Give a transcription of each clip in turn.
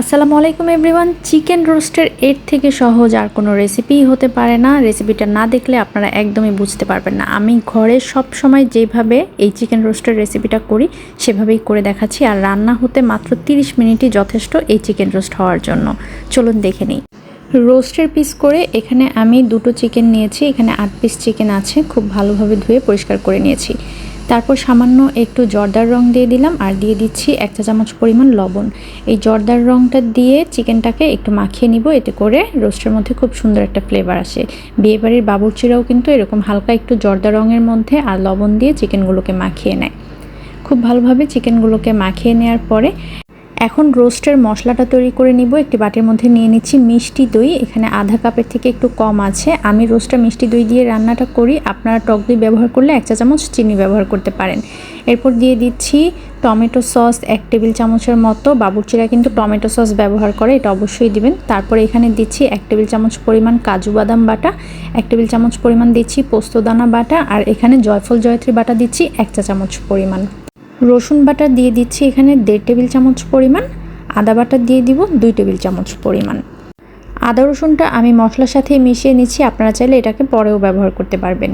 আসসালামু আলাইকুম everyone. Chicken রোস্টের এর থেকে সহজ আর কোনো রেসিপিই হতে পারে না। রেসিপিটা না দেখলে আপনারা একদমই বুঝতে পারবেন না। আমি ঘরে সব সময় যেভাবে এই চিকেন রোস্টের রেসিপিটা করি, সেভাবেই করে দেখাচ্ছি। আর রান্না হতে মাত্র 30 মিনিটই যথেষ্ট এই চিকেন রোস্ট হওয়ার জন্য। চলুন দেখে নিই। রোস্টের পিস করে এখানে আমি দুটো চিকেন নিয়েছি। এখানে আট পিস চিকেন আছে। খুব ভালোভাবে ধুয়ে পরিষ্কার করে নিয়েছি। তারপর সামান্য একটু জর্দার রং দিয়ে দিলাম আর দিয়ে দিচ্ছি এক চা চামচ পরিমাণ লবণ। এই জর্দার রংটা দিয়ে চিকেনটাকে একটু মাখিয়ে নিব, এতে করে রোস্টের মধ্যে খুব সুন্দর একটা ফ্লেভার আসে। বিয়েবাড়ির বাবুর্চিরাও কিন্তু এরকম হালকা একটু জর্দা রঙের মধ্যে আর লবণ দিয়ে চিকেনগুলোকে মাখিয়ে নেয়। খুব ভালোভাবে চিকেনগুলোকে মাখিয়ে নেওয়ার পরে এখন রোস্টের মশলাটা তৈরি করে নিব। একটি বাটির মধ্যে নিয়ে নিচ্ছি মিষ্টি দই। এখানে আধা কাপের থেকে একটু কম আছে। আমি রোস্টটা মিষ্টি দই দিয়ে রান্নাটা করি। আপনারা টক দই ব্যবহার করলে এক চা চামচ চিনি ব্যবহার করতে পারেন। এরপর দিয়ে দিচ্ছি টমেটো সস এক টেবিল চামচের মতো। বাবুর্চিরা কিন্তু টমেটো সস ব্যবহার করে, এটা অবশ্যই দিবেন। তারপরে এখানে দিচ্ছি এক টেবিল চামচ পরিমাণ কাজু বাদাম বাটা, এক টেবিল চামচ পরিমাণ দিচ্ছি পোস্তদানা বাটা, আর এখানে জয়ফল জয়ত্রী বাটা দিচ্ছি এক চা চামচ পরিমাণ। রসুন বাটা দিয়ে দিচ্ছি এখানে দেড় টেবিল চামচ পরিমাণ, আদা বাটা দিয়ে দিব দুই টেবিল চামচ পরিমাণ। আদা রসুনটা আমি মশলার সাথে মিশিয়ে নিচ্ছি, আপনারা চাইলে এটাকে পরেও ব্যবহার করতে পারবেন।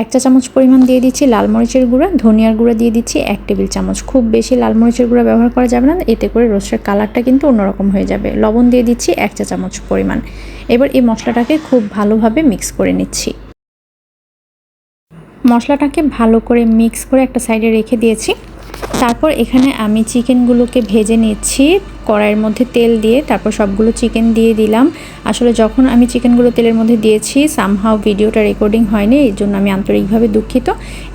এক চা চামচ পরিমাণ দিয়ে দিচ্ছি লাল মরিচের গুঁড়া, ধনিয়ার গুঁড়া দিয়ে দিচ্ছি এক টেবিল চামচ। খুব বেশি লাল মরিচের গুঁড়া ব্যবহার করা যাবে না, এতে করে রোস্টের কালারটা কিন্তু অন্যরকম হয়ে যাবে। লবণ দিয়ে দিচ্ছি এক চা চামচ পরিমাণ। এবার এই মশলাটাকে খুব ভালোভাবে মিক্স করে নিচ্ছি। মশলাটাকে ভালো করে মিক্স করে একটা সাইডে রেখে দিয়েছি। তারপর এখানে আমি চিকেনগুলোকে ভেজে নিচ্ছি, কড়াইয়ের মধ্যে তেল দিয়ে, তারপর সবগুলো চিকেন দিয়ে দিলাম। আসলে যখন আমি চিকেনগুলো তেলের মধ্যে দিয়েছি সামহাও ভিডিওটা রেকর্ডিং হয়নি, এই জন্য আমি আন্তরিকভাবে দুঃখিত।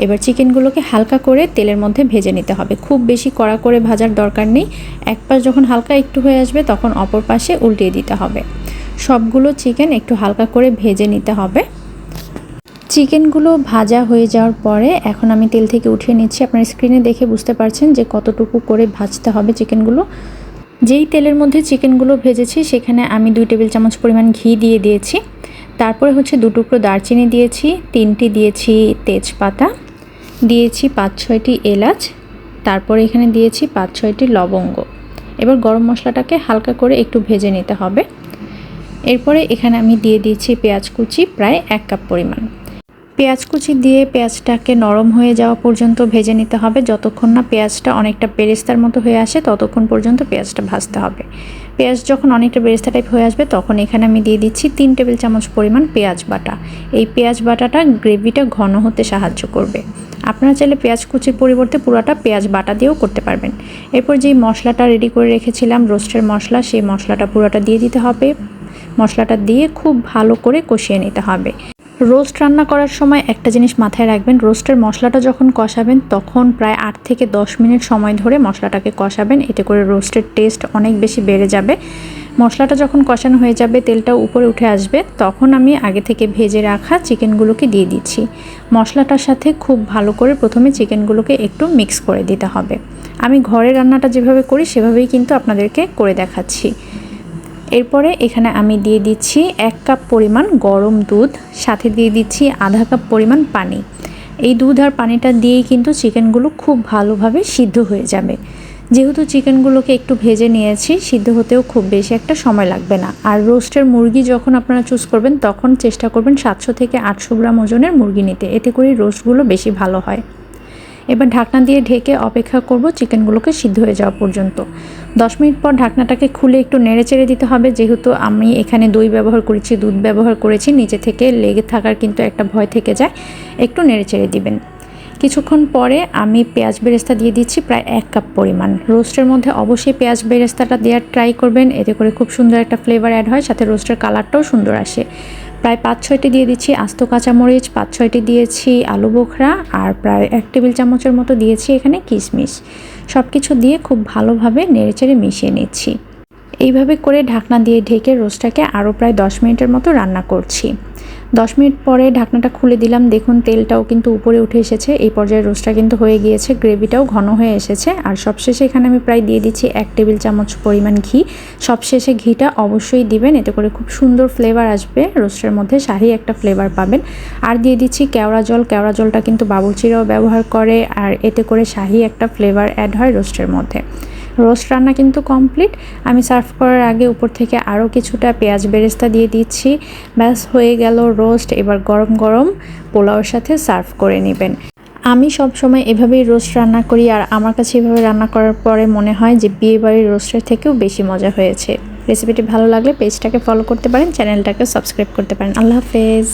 এবার চিকেনগুলোকে হালকা করে তেলের মধ্যে ভেজে নিতে হবে। খুব বেশি কড়া করে ভাজার দরকার নেই। এক পাশ যখন হালকা একটু হয়ে আসবে, তখন অপর পাশে উল্টিয়ে দিতে হবে। সবগুলো চিকেন একটু হালকা করে ভেজে নিতে হবে। চিকেনগুলো ভাজা হয়ে যাওয়ার পরে এখন আমি তেল থেকে উঠিয়ে নিচ্ছি। আপনার স্ক্রিনে দেখে বুঝতে পারছেন যে কতটুকু করে ভাজতে হবে চিকেনগুলো। যেই তেলের মধ্যে চিকেনগুলো ভেজেছি, সেখানে আমি দুই টেবিল চামচ পরিমাণ ঘি দিয়ে দিয়েছি। তারপরে হচ্ছে দু টুকরো দারচিনি দিয়েছি, তিনটি দিয়েছি তেজপাতা, দিয়েছি পাঁচ ছয়টি এলাচ, তারপরে এখানে দিয়েছি পাঁচ ছয়টি লবঙ্গ। এবার গরম মশলাটাকে হালকা করে একটু ভেজে নিতে হবে। এরপরে এখানে আমি দিয়ে দিয়েছি পেঁয়াজ কুচি, প্রায় এক কাপ পরিমাণ। পেঁয়াজ কুচি দিয়ে পেঁয়াজটাকে নরম হয়ে যাওয়া পর্যন্ত ভেজে নিতে হবে। যতক্ষণ না পেঁয়াজটা অনেকটা বেরেস্তার মতো হয়ে আসে, ততক্ষণ পর্যন্ত পেঁয়াজটা ভাজতে হবে। পেঁয়াজ যখন অনেকটা বেরেস্তা টাইপ হয়ে আসবে, তখন এখানে আমি দিয়ে দিচ্ছি তিন টেবিল চামচ পরিমাণ পেঁয়াজ বাটা। এই পেঁয়াজ বাটাটা গ্রেভিটা ঘন হতে সাহায্য করবে। আপনারা চাইলে পেঁয়াজ কুচির পরিবর্তে পুরোটা পেঁয়াজ বাটা দিয়েও করতে পারবেন। এরপর যেই মশলাটা রেডি করে রেখেছিলাম রোস্টের মশলা, সেই মশলাটা পুরোটা দিয়ে দিতে হবে। মশলাটা দিয়ে খুব ভালো করে কষিয়ে নিতে হবে। রোস্ট রান্না করার সময় একটা জিনিস মাথায় রাখবেন, রোস্টের মশলাটা যখন কষাবেন, তখন প্রায় আট থেকে দশ মিনিট সময় ধরে মশলাটাকে কষাবেন। এতে করে রোস্টের টেস্ট অনেক বেশি বেড়ে যাবে। মশলাটা যখন কষানো হয়ে যাবে, তেলটা উপরে উঠে আসবে, তখন আমি আগে থেকে ভেজে রাখা চিকেনগুলোকে দিয়ে দিচ্ছি। মশলাটার সাথে খুব ভালো করে প্রথমে চিকেনগুলোকে একটু মিক্স করে দিতে হবে। আমি ঘরে রান্নাটা যেভাবে করি, সেভাবেই কিন্তু আপনাদেরকে করে দেখাচ্ছি। এরপরে এখানে আমি দিয়ে দিচ্ছি এক কাপ পরিমাণ গরম দুধ, সাথে দিয়ে দিচ্ছি আধা কাপ পরিমাণ পানি। এই দুধ আর পানিটা দিয়েই কিন্তু চিকেনগুলো খুব ভালোভাবে সিদ্ধ হয়ে যাবে। যেহেতু চিকেনগুলোকে একটু ভেজে নিয়েছি, সিদ্ধ হতেও খুব বেশি একটা সময় লাগবে না। আর রোস্টের মুরগি যখন আপনারা চুজ করবেন, তখন চেষ্টা করবেন সাতশো থেকে আটশো গ্রাম ওজনের মুরগি নিতে। এতে করে রোস্টগুলো বেশি ভালো হয়। এবার ঢাকনা দিয়ে ঢেকে অপেক্ষা করব চিকেনগুলোকে সিদ্ধ হয়ে যাওয়া পর্যন্ত। দশ মিনিট পর ঢাকনাটাকে খুলে একটু নেড়ে চেড়ে দিতে হবে। যেহেতু আমি এখানে দই ব্যবহার করেছি, দুধ ব্যবহার করেছি, নিচে থেকে লেগে থাকার কিন্তু একটা ভয় থেকে যায়। একটু নেড়ে চেড়ে দিবেন। কিছুক্ষণ পরে আমি পেঁয়াজ বেরেস্তা দিয়ে দিচ্ছি প্রায় এক কাপ পরিমাণ। রোস্টের মধ্যে অবশ্যই পেঁয়াজ বেরেস্তাটা দেওয়ার ট্রাই করবেন। এতে করে খুব সুন্দর একটা ফ্লেভার অ্যাড হয়, সাথে রোস্টের কালারটাও সুন্দর আসে। প্রায় পাঁচ ছয়টি দিয়ে দিচ্ছি আস্ত কাঁচামরিচ, পাঁচ ছয়টি দিয়েছি আলু বোখরা, আর প্রায় এক টেবিল চামচের মতো দিয়েছি এখানে কিশমিশ। সব কিছু দিয়ে খুব ভালোভাবে নেড়েচেড়ে মিশিয়ে নিচ্ছি। এইভাবে করে ঢাকনা দিয়ে ঢেকে রোস্টটাকে আরও প্রায় দশ মিনিটের মতো রান্না করছি। দশ মিনিট পরে ঢাকনাটা খুলে দিলাম। দেখুন, তেলটাও কিন্তু উপরে উঠে এসেছে। এই পর্যায়ে রোস্টটা কিন্তু হয়ে গিয়েছে। গ্রেভিটাও ঘন হয়ে এসেছে। আর সবশেষে এখানে আমি প্রায় দিয়ে দিচ্ছি এক টেবিল চামচ পরিমাণ ঘি। সবশেষে ঘিটা অবশ্যই দিবেন। এতে করে খুব সুন্দর ফ্লেভার আসবে। রোস্টের মধ্যে শাহি একটা ফ্লেভার পাবেন। আর দিয়ে দিচ্ছি কেওড়া জল। কেওড়া জলটা কিন্তু বাবুচিরাও ব্যবহার করে। আর এতে করে শাহি একটা ফ্লেভার অ্যাড হয় রোস্টের মধ্যে। রোস্ট রান্না কিন্তু কমপ্লিট। আমি সার্ভ করার আগে উপর থেকে আরও কিছুটা পেঁয়াজ বেরেস্তা দিয়ে দিচ্ছি। ব্যাস, হয়ে গেল রোস্ট। এবার গরম গরম পোলাওর সাথে সার্ভ করে নেবেন। আমি সব সময় এভাবেই রোস্ট রান্না করি আর আমার কাছে এভাবে রান্না করার পরে মনে হয় যে বিয়েবাড়ির রোস্টের থেকেও বেশি মজা হয়েছে। রেসিপিটি ভালো লাগলে পেজটাকে ফলো করতে পারেন চ্যানেলটাকে সাবস্ক্রাইব করতে পারেন। আল্লাহ হাফেজ।